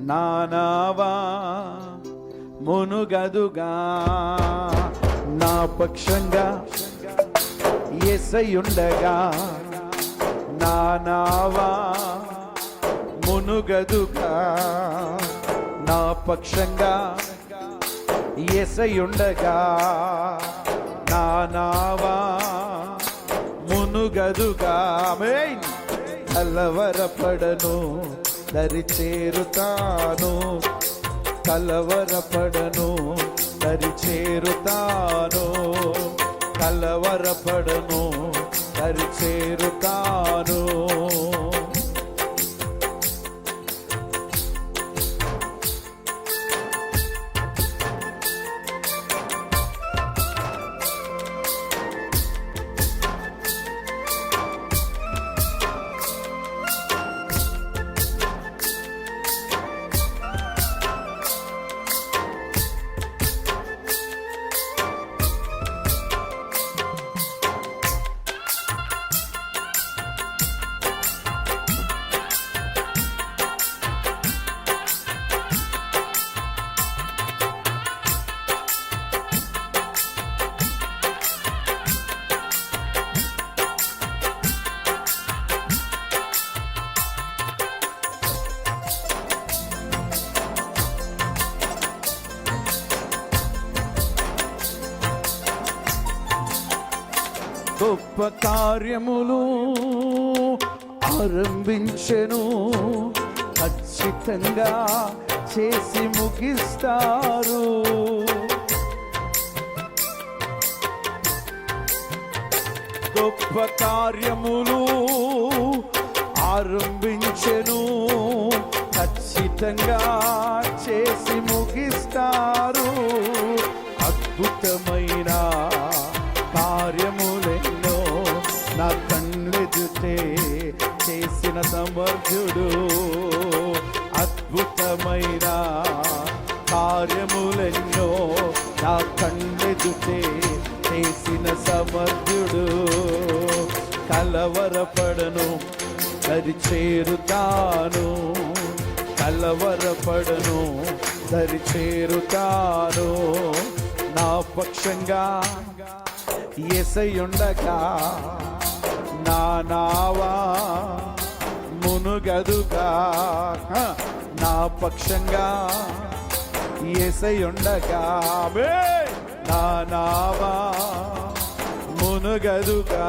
నానావా మునుగదుగా నా పక్షంగా ఎసయుండగా నానావా మునుగదుగా నా పక్షంగా ఎసయుండగా నానావా మునుగదుగా ఆమేన్. కలవరపడను దరి చేరుతాను కలవరపడను. దరి చేరుతాను కలవరపడను. దరి చేరుతాను. గొప్ప కార్యములు ఆరంభించెను. ఖచ్చితంగా చేసి ముగిస్తారు. గొప్ప కార్యములు ఆరంభించెను. ఖచ్చితంగా చేసి ముగిస్తారు. అద్భుతమైన సమర్థుడు అద్భుతమైన కార్యములెన్నో నా కళ్ళెదుటే చేసిన సమర్థుడు. కలవరపడను సరి చేరుతాను. కలవరపడను సరి చేరుతాను. నా పక్షంగా ఎసయుండగా నా నావా గదుగా నా పక్షంగా ఎసయుండగా నా నావా మునుగదుగా.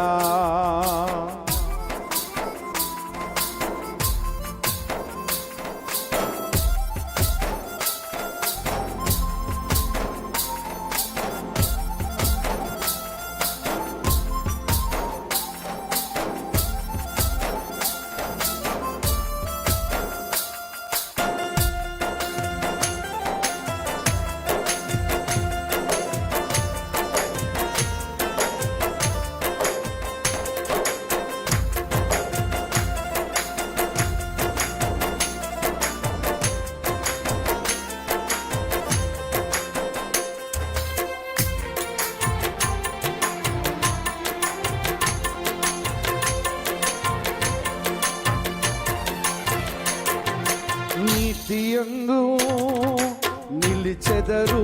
నీతియందు నిలిచెదరు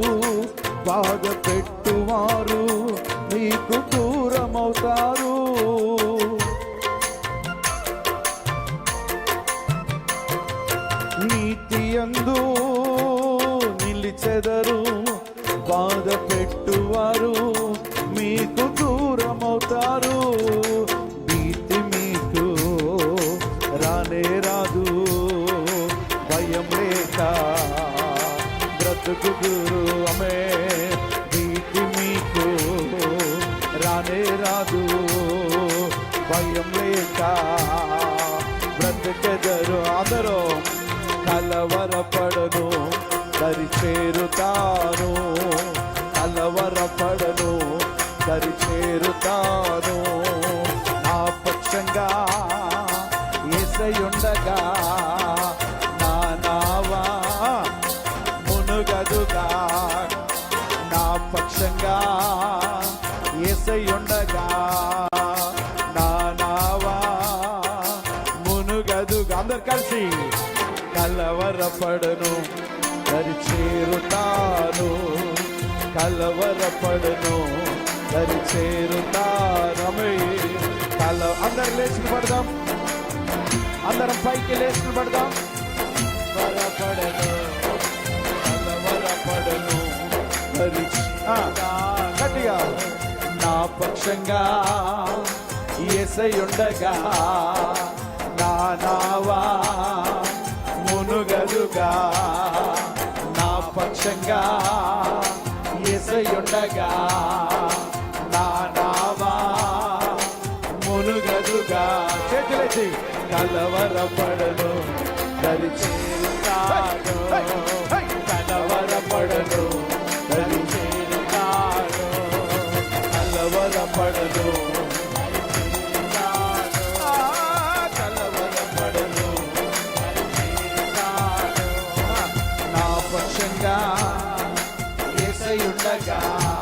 బాధ పెట్టువారు నీకు దూరమవుతారు. నీతియందు నిలిచెదరు బాధ పెట్టువారు మీకు దూరమవుతారు. భయం లేక బ్రతికెదరు అందరూ కలవరపడను దరి చేరుతాను కలవరపడను దరి చేరుతాను కలవరపడను దరి చేరుతాను. కలవరపడను దరి చేరుతారమే కల అందరు లేచి పడదాం. అందరం పైకి లేచి పడదాం. వరపడను కలవరపడను దరి గట్టిగా. నా పక్షంగా ఎసయుండగా ఉండగా ఎసయుండగా నా నావా మునుగదుగా చేతులెత్తి కలవరపడను దరి చేరుతాను కలవరపడను దరి చేరుతాను కలవరపడను ఏసయుండగా నా